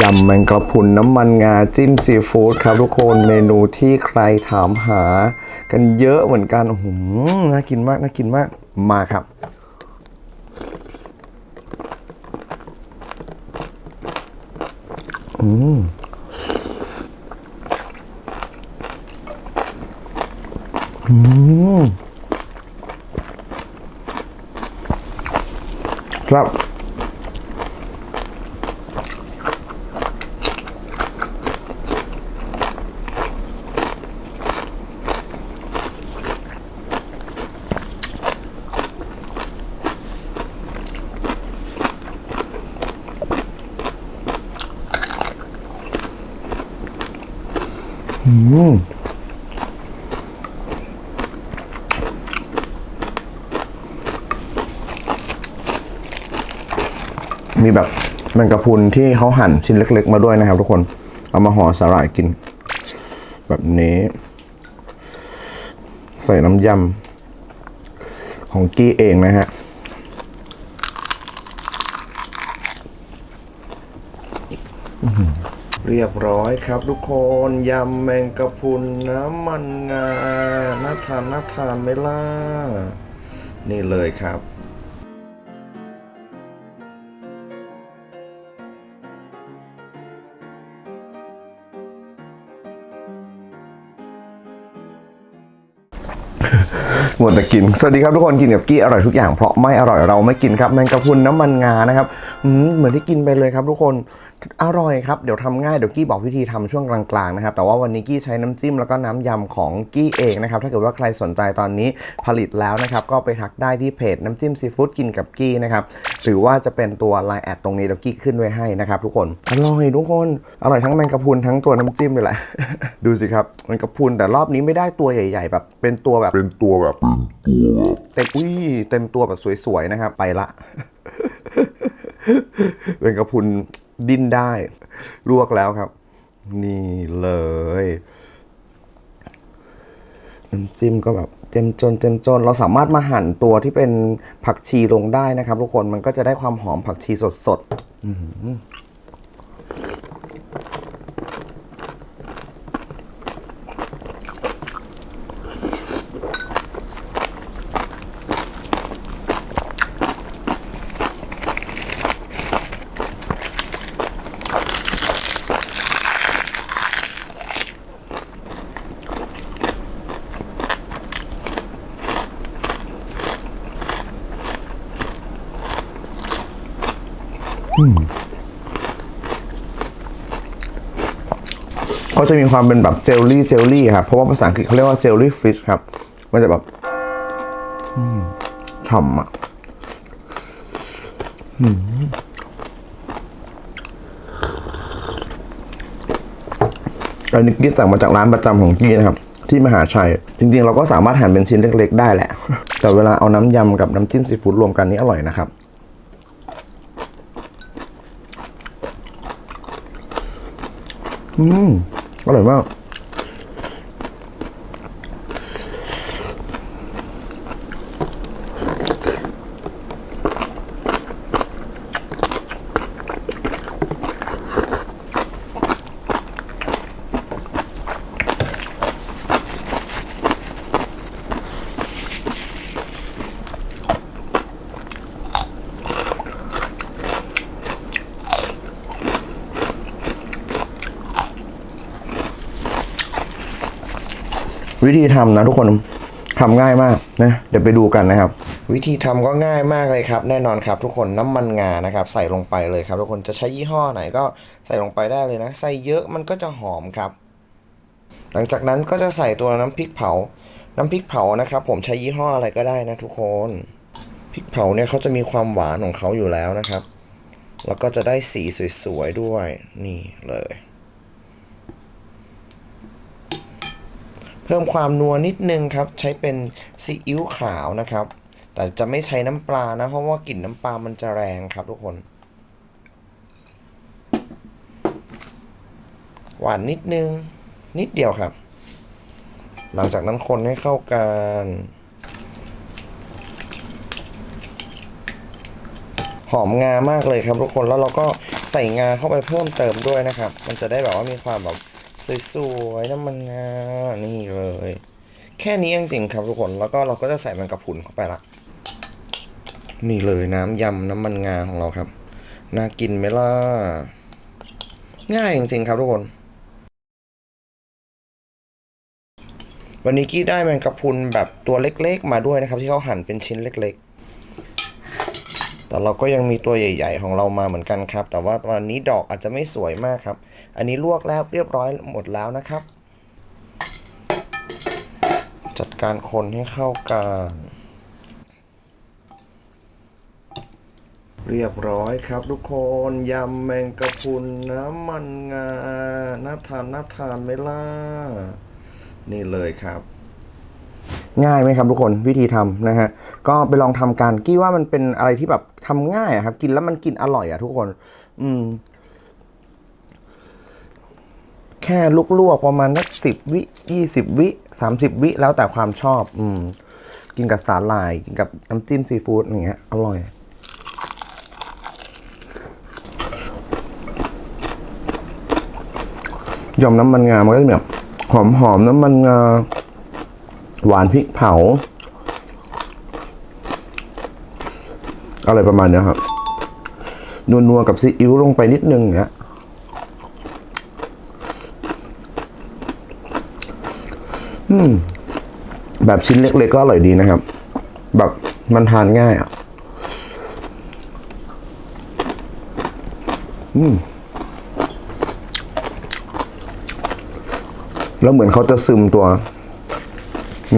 ยำแมงกะพรุนน้ำมันงาจิ้มซีฟู้ดครับทุกคนเมนูที่ใครถามหา กันเยอะเหมือนกันโอ้โหน่ากินมากน่ากินมากมาครับ อืมอืมครับ อืมมีแบบแมงกะพรุนที่เขาหั่นชิ้นเล็ก ๆ มาด้วยนะครับ ทุกคน เอามาห่อสาหร่ายกิน แบบนี้ ใส่น้ำยำของกี้เองนะฮะ เรียบร้อยครับทุกคนยำแมงกะพรุนน้ำมันงาน่าทานน่าทานไหมล่ะ นี่เลยครับหมดแต่กิน สวัสดีครับทุกคนกินกับกี้อร่อยทุกอย่างเพราะไม่อร่อยเราไม่กินครับแมงกะพรุนน้ำมันงานะครับเหมือนที่กินไปเลยครับทุกคน อร่อยครับ เดี๋ยวทำง่าย เดี๋ยวกี้บอกวิธีทำช่วงกลางๆนะครับแต่ว่าวันนี้กี้ใช้น้ำจิ้มแล้วก็น้ำยำของกี้เองนะครับถ้าเกิดว่าใครสนใจตอนนี้ผลิตแล้วนะครับก็ไปทักได้ที่เพจน้ำจิ้มซีฟู้ดกินกับกี้นะครับหรือว่าจะเป็นตัวไลน์แอดตรงนี้เดี๋ยวกี้ขึ้นไว้ให้นะครับทุกคนอร่อยทุกคนอร่อยทั้งแมงกะพรุนทั้งตัวน้ำจิ้มเลยแหละดูสิครับแมงกะพรุนแต่รอบนี้ไม่ได้ตัวใหญ่ๆแบบเป็นตัวแบบเป็นตัวแบบเป็นตัวแบบเต็มอุ้ยเต็มตัวแบบสวยๆนะครับไปละเป็นกระพุน ดิ้นได้ ลวกแล้วครับ นี่เลยน้ำจิ้มก็แบบเจ็มจนเจ็มจน เราสามารถมาหั่นตัวที่เป็นผักชีลงได้นะครับ ทุกคนมันก็จะได้ความหอมผักชีสดๆ เขาจะมีความเป็นแบบเจลลี่เจลลี่ครับเพราะว่าภาษาอังกฤษเขาเรียกว่าเจลลี่ฟิชครับ มันจะแบบฉ่ำอะอันนี้กี้สั่งมาจากร้านประจำของกี้นะครับ ที่มหาชัย จริงๆ เราก็สามารถหั่นเป็นชิ้นเล็ก ๆ ได้แหละ แต่เวลาเอาน้ำยำกับน้ำจิ้มซีฟู้ดรวมกันนี่อร่อยนะครับ อืมอร่อยมาก วิธีทำนะทุกคนทำง่ายมากนะเดี๋ยวไปดูกันนะครับ วิธีทำก็ง่ายมากเลยครับ แน่นอนครับ ทุกคนน้ำมันงานะครับ ใส่ลงไปเลยครับ ทุกคนจะใช้ยี่ห้อไหนก็ใส่ลงไปได้เลยนะ ใส่เยอะมันก็จะหอมครับ หลังจากนั้นก็จะใส่ตัวน้ำพริกเผา น้ำพริกเผานะครับ ผมใช้ยี่ห้ออะไรก็ได้นะ ทุกคนพริกเผาเนี่ยเขาจะมีความหวานของเขาอยู่แล้วนะครับ แล้วก็จะได้สีสวยๆด้วยนี่เลย เพิ่มความนัวนิดนึงครับ ใช้เป็นซีอิ๊วขาวนะครับ แต่จะไม่ใช้น้ำปลานะ เพราะว่ากลิ่นน้ำปลามันจะแรงครับทุกคน หวานนิดนึง นิดเดียวครับ หลังจากนั้นคนให้เข้ากันหอมงามากเลยครับทุกคนแล้วเราก็ใส่งาเข้าไปเพิ่มเติมด้วยนะครับ มันจะได้แบบว่ามีความแบบ สวยๆน้ำมันงานี่เลย แค่นี้เองจริงครับทุกคน แล้วก็เราก็จะใส่แมงกะพุนเข้าไปละ นี่เลยน้ำยำน้ำมันงาของเราครับ น่ากินไหมล่ะ ง่ายจริงๆครับทุกคน วันนี้กี้ได้แมงกะพรุนแบบตัวเล็กๆ มาด้วยนะครับ ที่เขาหั่นเป็นชิ้นเล็ก ๆ แต่เราก็ยังมีตัวใหญ่ ๆ ของเรามาเหมือนกันครับ แต่ว่าวันนี้ดอกอาจจะไม่สวยมากครับ อันนี้ลวกแล้วเรียบร้อยหมดแล้วนะครับ จัดการคนให้เข้ากันเรียบร้อยครับทุกคนยำแมงกะพรุนน้ำมันงาน่าทานน่าทานไหมล่ะ นี่เลยครับ ง่ายไหมครับทุกคนวิธีทำนะฮะก็ไปลองทำกันกี้ว่ามันเป็นอะไรที่แบบทำง่ายอะครับ กินแล้วมันกินอร่อยอะทุกคน อืม แค่ลวกๆประมาณนักสิบวิยี่สิบวิสามสิบวิแล้วแต่ความชอบ อืม กินกับสาหร่าย กินกับน้ำจิ้มซีฟู้ดอย่างเงี้ยอร่อยยอมน้ำมันงามันก็จะแบบหอมหอมน้ำมันงา หวานพริกเผา อะไรประมาณนี้ครับนัวๆกับซีอิ๊วลงไปนิดนึงเงี้ยอืมแบบชิ้นเล็กๆก็อร่อยดีนะครับ แบบมันทานง่ายอะ อืม แล้วเหมือนเขาจะซึมตัว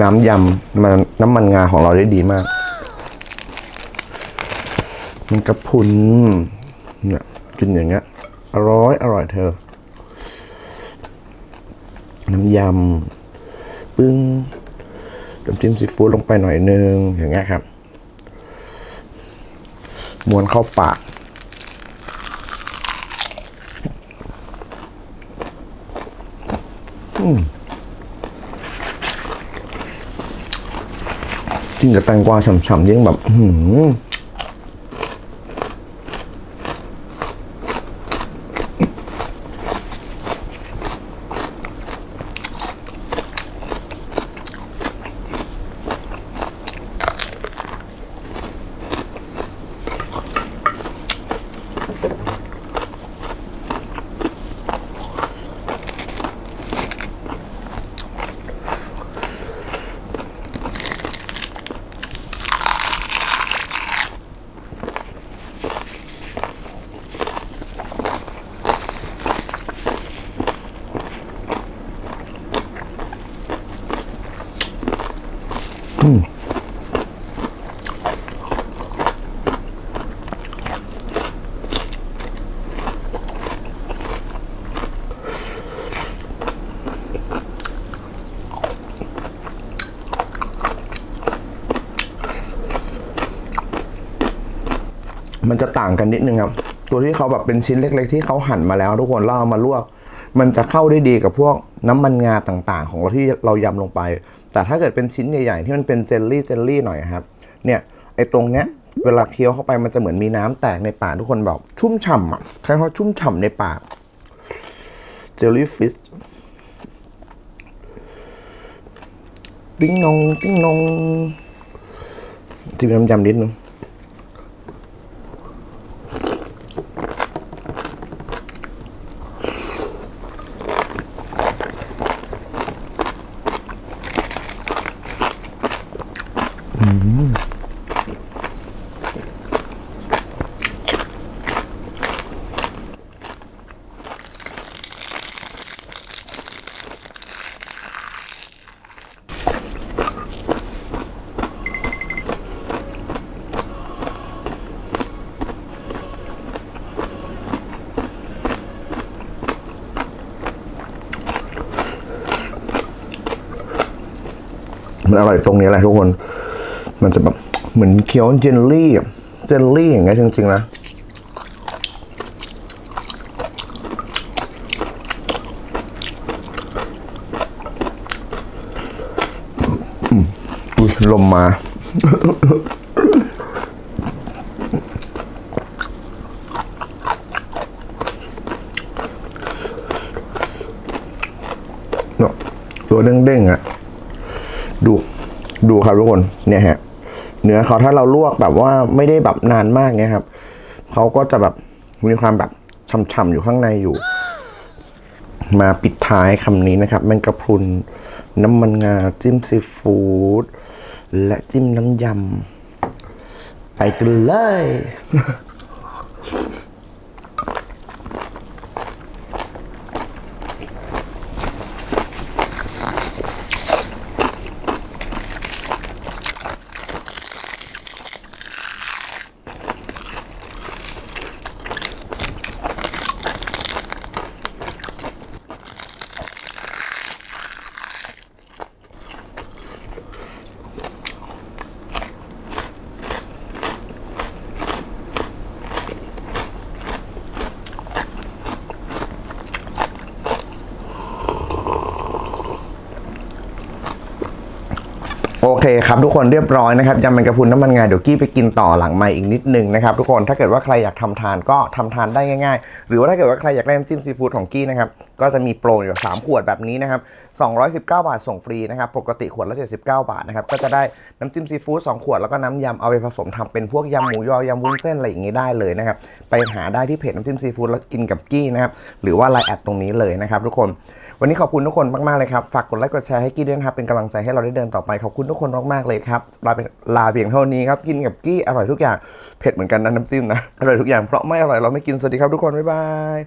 น้ำยำมันน้ำมันงาของเราได้ดีมาก มันกระพุนเนี่ยกินอย่างเงี้ย อร่อย อร่อยเธอ น้ำยำปึ้งน้ำจิ้มซีฟู้ดลงไปหน่อยนึง อย่างเงี้ยครับม้วนเข้าปากกิน กับแตงกวาฉ่ำๆยิ่งแบบ อื้อหือ มันจะต่างกันนิดนึงครับ ตัวที่เขาแบบเป็นชิ้นเล็ก ๆ ที่เขาหั่นมาแล้ว ทุกคนแล้วเอามาลวก มันจะเข้าได้ดีกับพวกน้ำมันงาต่างๆ ของเราที่เรายำลงไป แต่ถ้าเกิดเป็นชิ้นใหญ่ๆที่มันเป็นเจลลี่เจลลี่หน่อยครับเนี่ยไอ้ตรงเนี้ยเวลาเคี้ยวเข้าไปมันจะเหมือนมีน้ำแตกในปากทุกคนแบบชุ่มฉ่ำอะใครเขาชุ่มฉ่ำในปากเจลลี่ฟิชติ้งนองติ้งนองจิ้มน้ำยำนิดนึง มันอร่อยตรงนี้แหละทุกคน มันจะแบบเหมือนเคี้ยวเจลลี่ เจลลี่อย่างเงี้ยจริงๆนะอุ้ยลมมา เนาะตัวเด้งๆอะ ดูดูครับทุกคนเนี่ยฮะเนื้อเขาถ้าเราลวกแบบว่าไม่ได้แบบนานมากเนี่ยครับเขาก็จะแบบมีความแบบฉ่ำๆอยู่ข้างในอยู่ มาปิดท้ายคำนี้นะครับแมงกะพรุนน้ำมันงาจิ้มซีฟู้ดและจิ้มน้ำยำไปกันเลย โอเคครับทุกคนเรียบร้อยนะครับยำแมงกะพรุนน้ำมันงาเดี๋ยวกี้ไปกินต่อหลังใหม่อีกนิดนึงนะครับทุกคนถ้าเกิดว่าใครอยากทำทานก็ทำทานได้ง่าย ๆ หรือว่าถ้าเกิดว่าใครอยากได้น้ำจิ้มซีฟู้ดของกี้นะครับก็จะมีโปรอยู่สามขวดแบบนี้นะครับ219 บาทส่งฟรีนะครับปกติขวดละ79 บาทนะครับก็จะได้น้ำจิ้มซีฟู้ด2ขวดแล้วก็น้ำยำเอาไปผสมทำเป็นพวกยำหมูยอยำวุ้นเส้นอะไรอย่างงี้ได้เลยนะครับไปหาได้ที่เพจน้ำจิ้มซีฟู้ดแล้วกินกับกี้นะครับหรือว่าไลน์แอดตรงนี้เลยนะครับทุกคน วันนี้ขอบคุณทุกคนมากๆเลยครับ ฝากกดไลค์กดแชร์ให้กี้ด้วยนะครับเป็นกำลังใจให้เราได้เดินต่อไป ขอบคุณทุกคนมากๆเลยครับลาเป็นลาเพียงเท่านี้ครับ กินกับกี้อร่อยทุกอย่าง เผ็ดเหมือนกันนะน้ำจิ้มนะ อร่อยทุกอย่างเพราะไม่อร่อยเราไม่กิน สวัสดีครับทุกคน บ๊ายบาย